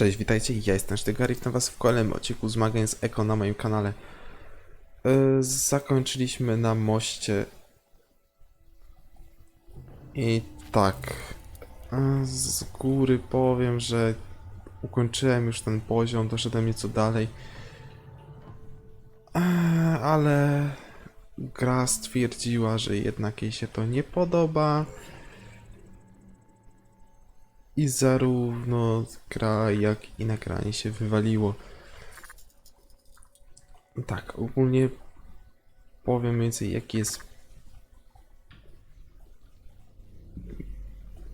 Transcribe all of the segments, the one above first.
Cześć, witajcie, ja jestem Sztygary, witam was w kolejnym odcinku zmagań z Eko na moim kanale. Yy, zakończyliśmy na moście. I tak, yy, z góry powiem, że ukończyłem już ten poziom, doszedłem nieco dalej. Yy, ale gra stwierdziła, że jednak jej się to nie podoba. I zarówno gra, jak i nagranie się wywaliło. Tak, ogólnie powiem więcej jaki jest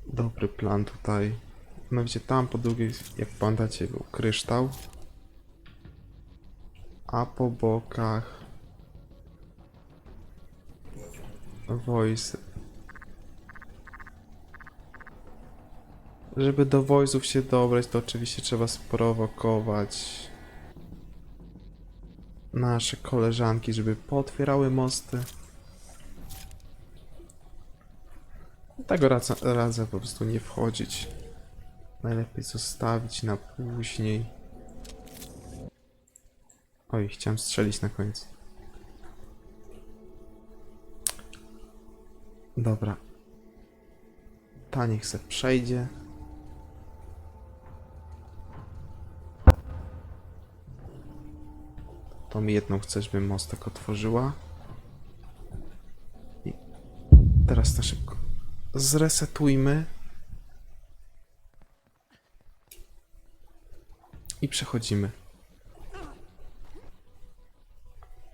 dobry plan tutaj. Mianowicie tam po drugiej, jak pamiętacie, był kryształ. A po bokach voice Żeby do voice'ów się dobrać, to oczywiście trzeba sprowokować nasze koleżanki, żeby pootwierały mosty. Tego raza, raza po prostu nie wchodzić. Najlepiej zostawić na później. Oj, chciałem strzelić na końcu. Dobra. Ta niech se przejdzie. Mi jedną chcę, żeby mostek otworzyła. I teraz na szybko zresetujmy. I przechodzimy.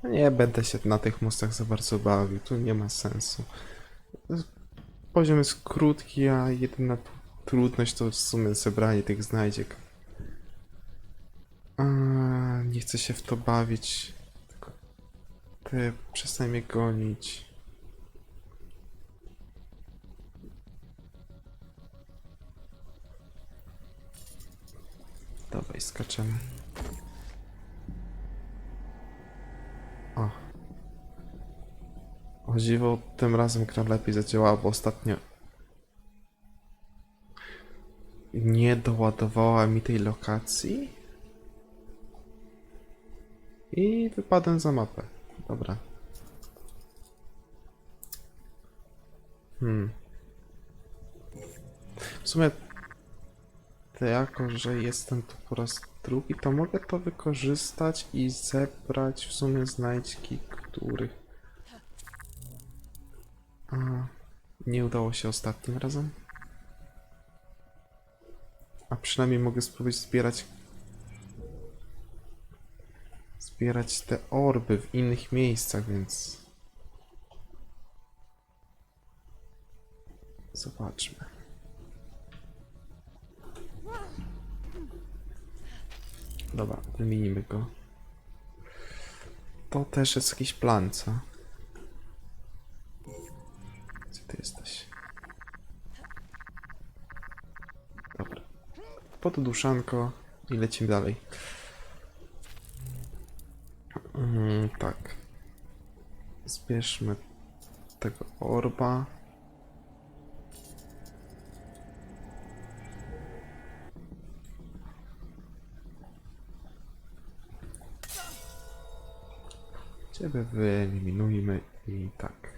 Nie będę się na tych mostach za bardzo bawił, tu nie ma sensu. Poziom jest krótki, a jedyna trudność to w sumie zebranie tych znajdziek. Chcę się w to bawić. Tylko ty przestań mnie gonić. Dawaj, skaczemy. O. O dziwo, tym razem gra lepiej zadziałała, bo ostatnio nie doładowała mi tej lokacji. I wypadłem za mapę. Dobra. Hmm. W sumie, to jako, że jestem tu po raz drugi, to mogę to wykorzystać i zebrać w sumie znajdźki, których a, nie udało się ostatnim razem. A przynajmniej mogę spróbować zbierać zbierać te orby w innych miejscach, więc zobaczmy. Dobra, wymienimy go. To też jest jakiś plan, co? Gdzie ty jesteś? Dobra. Podduszanko i lecimy dalej. Tak. Zbierzmy tego orba. Ciebie wyeliminujmy i tak.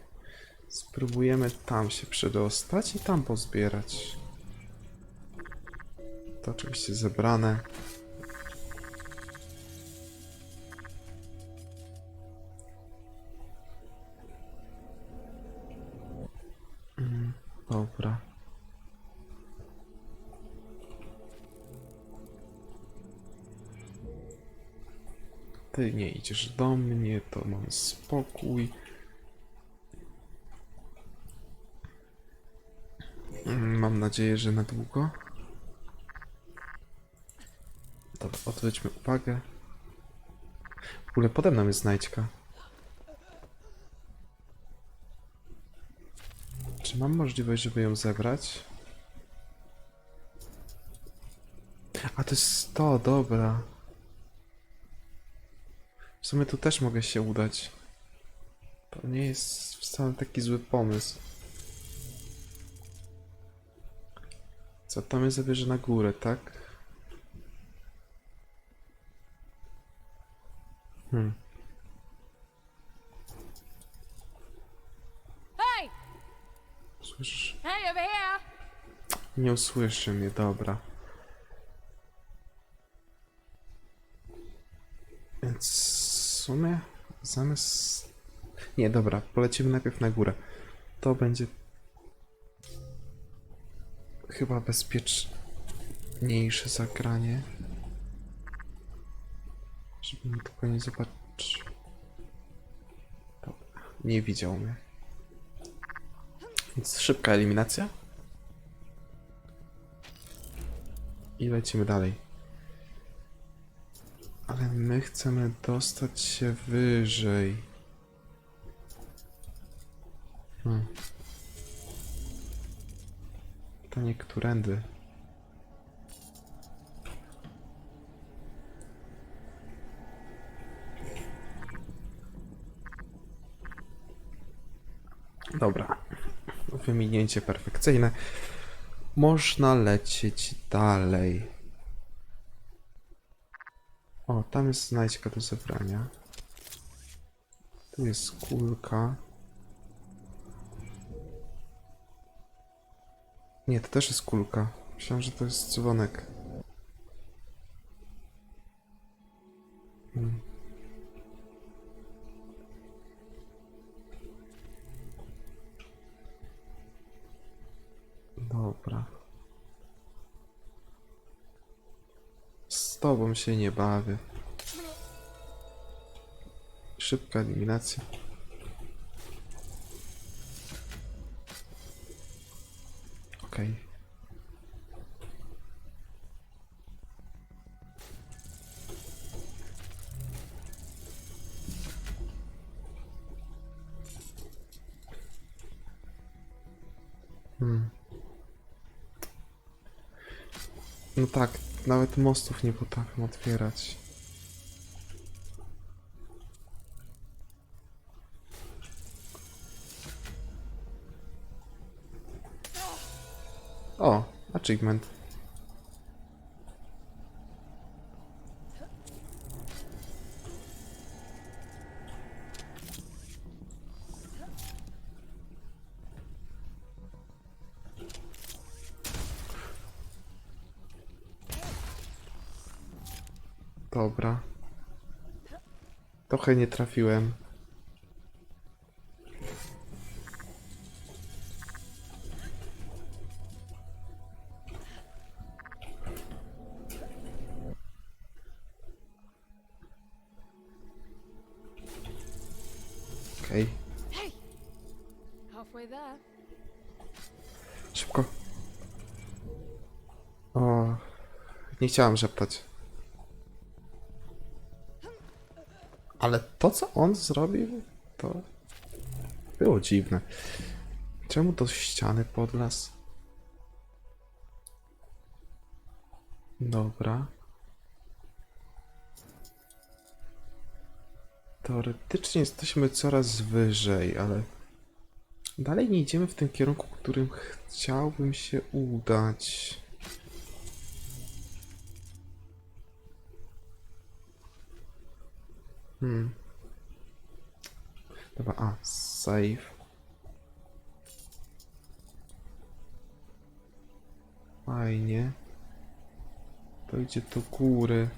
Spróbujemy tam się przedostać i tam pozbierać. To oczywiście zebrane. Nie idziesz do mnie, to mam spokój. Mm, Mam nadzieję, że na długo. Dobra, odwróćmy uwagę. W ogóle pode mną jest znajdźka. Czy mam możliwość, żeby ją zebrać? A to jest to, dobra. W sumie tu też mogę się udać. To nie jest wcale taki zły pomysł. Co tam mnie zabierze na górę, tak? Hmm. Słyszysz? Over here! Nie usłyszy mnie, dobra. Więc sumie zamiast... Nie, dobra, polecimy najpierw na górę. To będzie chyba bezpieczniejsze zagranie. Żeby mi tylko nie zobaczyć. Dobra, nie widział mnie. Więc szybka eliminacja. I lecimy dalej. Ale my chcemy dostać się wyżej. Hmm. To nie którędy. Dobra. Wyminięcie perfekcyjne. Można lecieć dalej. Tam jest znajdźka do zebrania. Tu jest kulka. Nie, to też jest kulka. Myślałem, że to jest dzwonek. Hmm. Dobra. Z tobą się nie bawię. Szybka eliminacja. Okej. Hmm. No tak, nawet mostów nie potrafię otwierać. Achievement. Dobra. Trochę nie trafiłem. Chciałem szeptać. Ale to, co on zrobił, to było dziwne. Czemu do ściany podlas? Dobra. Teoretycznie jesteśmy coraz wyżej, ale dalej nie idziemy w tym kierunku, którym chciałbym się udać. Hmm. Dobra, a, save. Fajnie. To idzie do góry.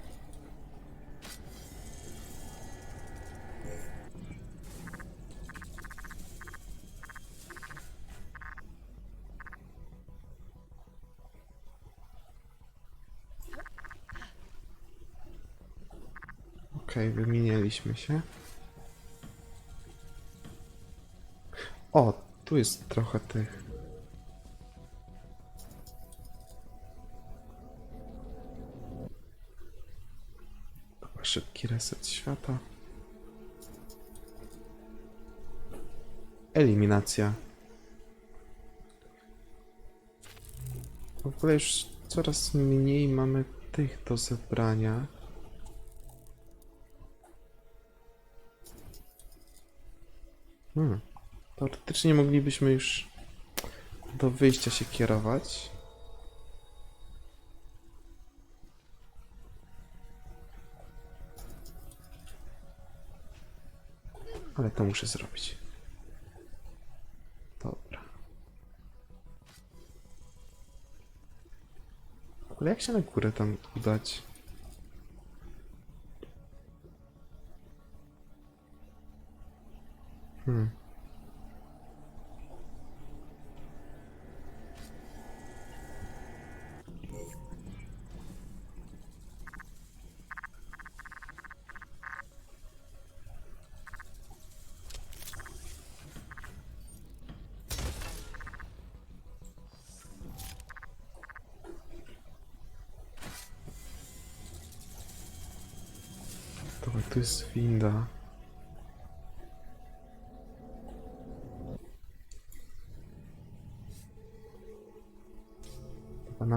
Okej, wymienialiśmy się. O, tu jest trochę tych. Dobra, Szybki reset świata. Eliminacja. W ogóle już coraz mniej mamy tych do zebrania. Hmm. Teoretycznie moglibyśmy już do wyjścia się kierować. Ale to muszę zrobić. Dobra. W ogóle jak się na górę tam udać? Hmm. Dobra, tu jest winda.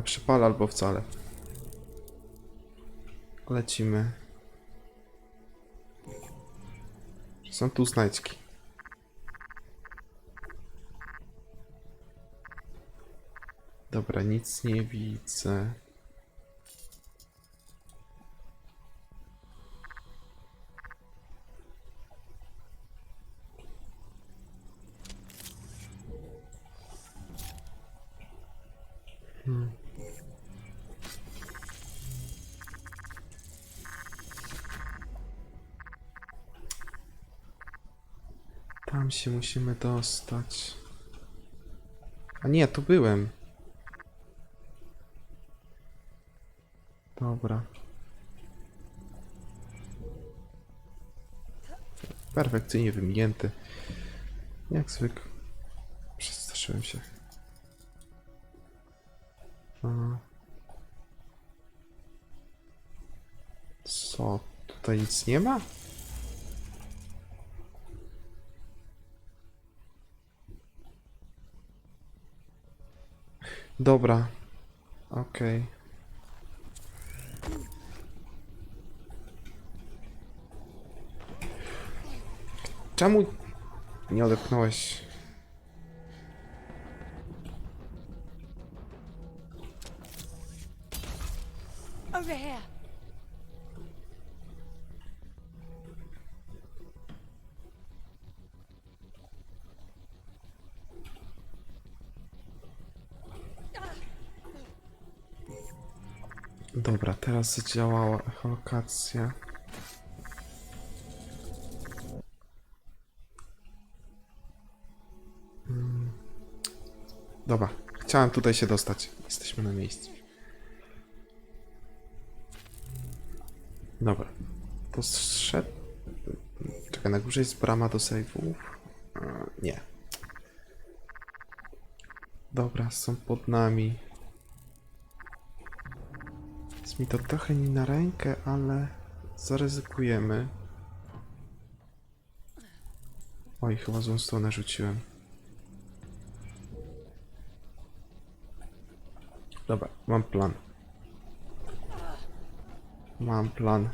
Na przypale albo wcale. Lecimy. Są tu znajdźki. Dobra, nic nie widzę. Tam się musimy dostać. A nie, tu byłem. Dobra. Perfekcyjnie wymięty. Jak zwykle. Przestraszyłem się. Co? Tutaj nic nie ma? Dobra. Okej. Czemu nie odepchnąłeś? Dobra, teraz zadziałała echolokacja. Mm. Dobra, chciałem tutaj się dostać. Jesteśmy na miejscu. Dobra, to zszedł. Czekaj, na górze jest brama do save'ów? Nie. Dobra, są pod nami. Mi to trochę nie na rękę, ale zaryzykujemy. Oj, chyba złą stronę rzuciłem. Dobra, mam plan. Mam plan.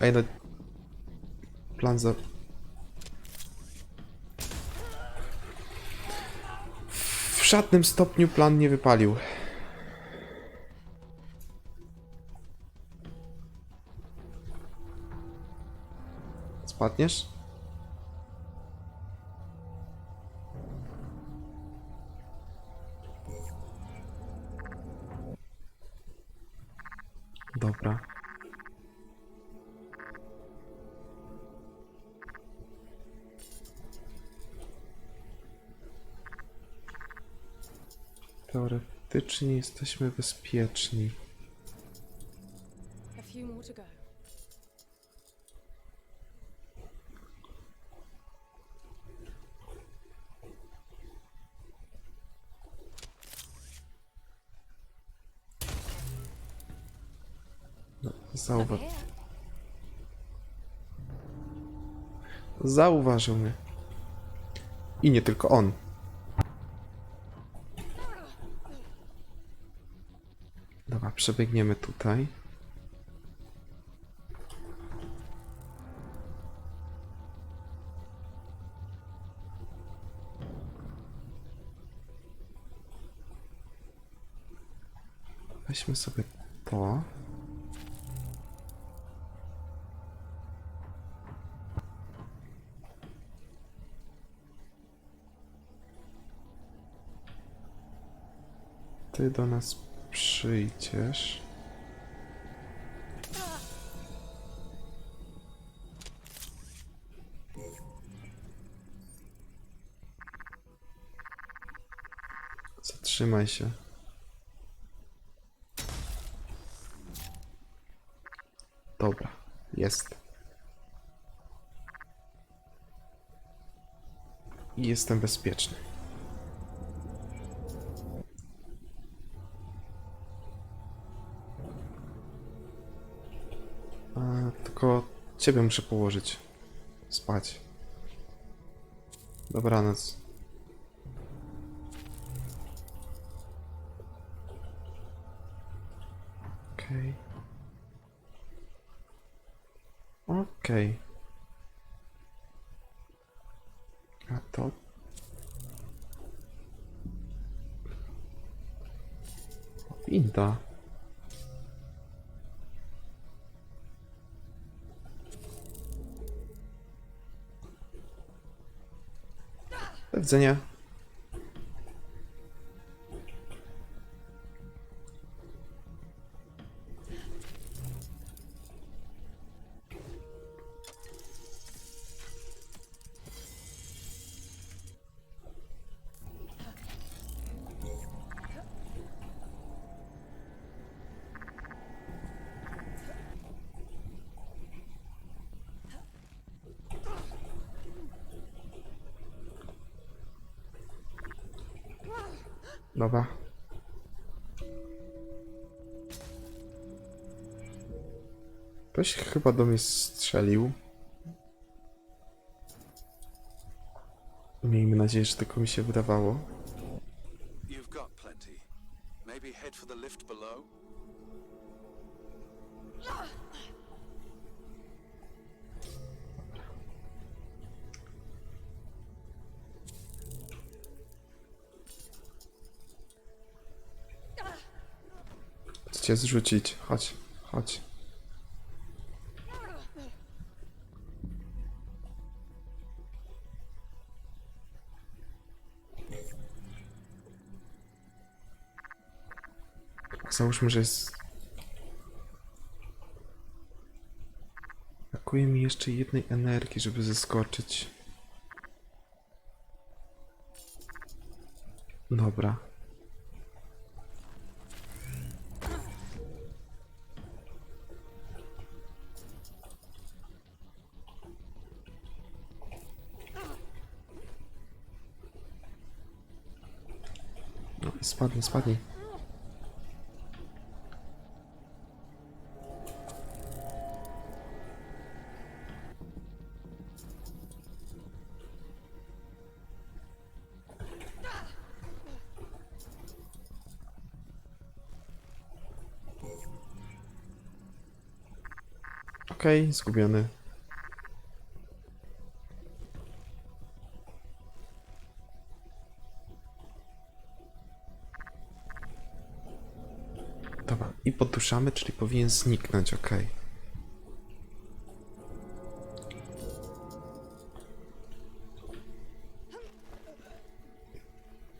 Ej, no... Plan za... żadnym stopniu plan nie wypalił. Spadniesz? Teoretycznie jesteśmy bezpieczni. Here. zauważył mnie. I nie tylko on. przebiegniemy tutaj. Weźmy sobie to. Ty do nas przyjdziesz. Zatrzymaj się. Dobra, jest. I jestem bezpieczny. Tylko ciebie muszę położyć. Spać. Dobranoc. Okej. Okej. A widzenia. Dobra. Ktoś chyba do mnie strzelił. Miejmy nadzieję, że tylko mi się wydawało. Maybe head for the lift below? Cię zrzucić. Chodź, chodź. Załóżmy, że jest... Brakuje mi jeszcze jednej energii, żeby zeskoczyć. Dobra. I spadnij, spadnij. Okej, zgubiony. I poduszamy, czyli powinien zniknąć, okej.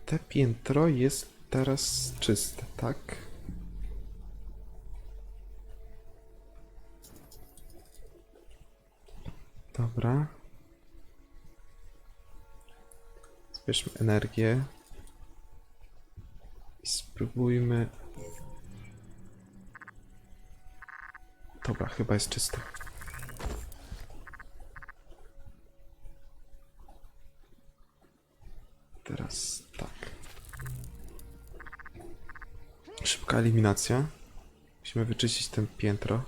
Te piętro jest teraz czyste, tak? Dobra. Zbierzmy energię. I spróbujmy Dobra, chyba jest czysto. Teraz tak. Szybka eliminacja. Musimy wyczyścić ten piętro.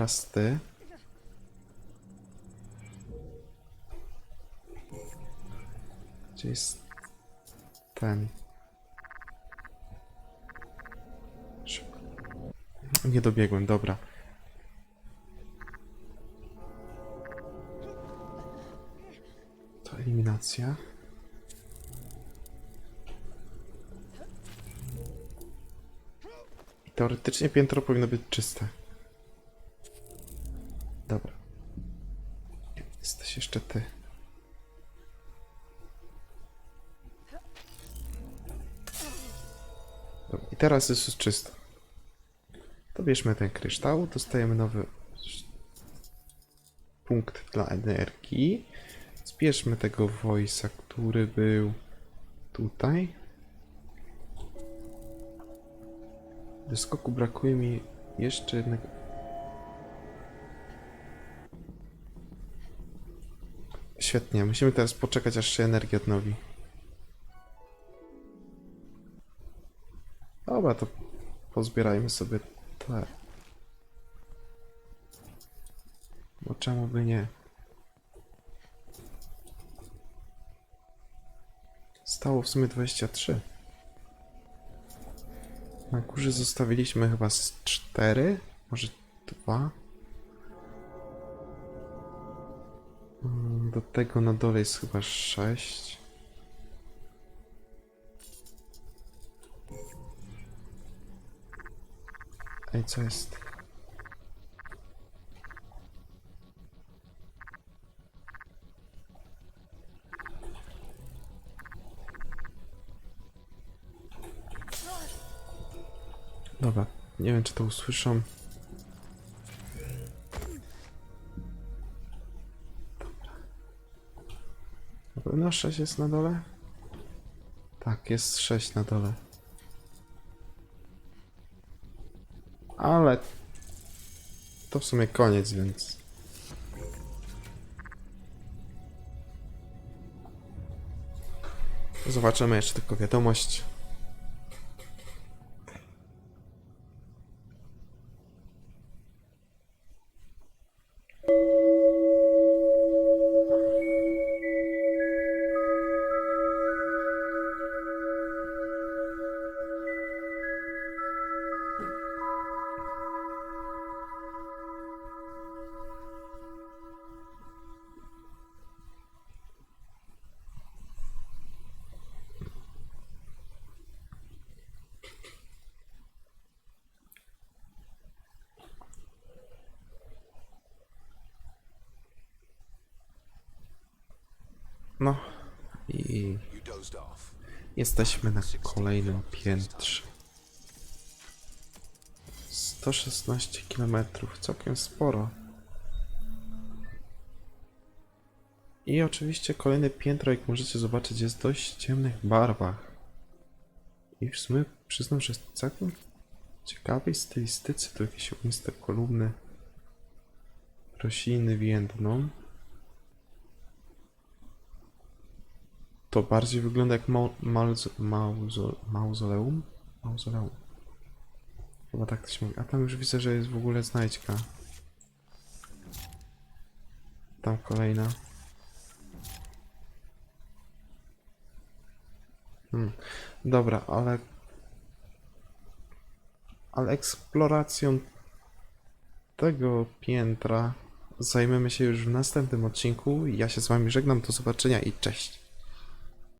Teraz ty. Gdzie jest ten? Nie dobiegłem, dobra. To eliminacja. I Teoretycznie piętro powinno być czyste. Jeszcze ty. Dobra, I teraz jest już czysto. To bierzmy ten kryształ, dostajemy nowy punkt dla energii. Zbierzmy tego voice'a, który był tutaj. Do skoku brakuje mi jeszcze jednego. Świetnie, musimy teraz poczekać aż się energia odnowi. Dobra, to pozbierajmy sobie te. Bo czemu by nie? Stało w sumie 23. Na górze zostawiliśmy chyba z 4, może 2. Do tego na dole jest chyba 6. Ej, co jest? Dobra, nie wiem czy to usłyszą. Pewno 6 jest na dole? Tak, jest 6 na dole. Ale to w sumie koniec, więc. Zobaczymy jeszcze tylko wiadomość. No i jesteśmy na kolejnym piętrze. 116 km, całkiem sporo. I oczywiście kolejne piętro, jak możecie zobaczyć, jest w dość ciemnych barwach. I w sumie przyznam, że jest całkiem ciekawej stylistyce, to jakieś ogniste kolumny, rośliny więdną. To bardziej wygląda jak mau- malzo- mauzo- mauzoleum? Mauzoleum. Chyba tak to się mówi. A tam już widzę, że jest w ogóle znajdźka. Tam kolejna. Hmm. Dobra, ale... Ale eksploracją tego piętra zajmiemy się już w następnym odcinku. Ja się z wami żegnam, do zobaczenia i cześć.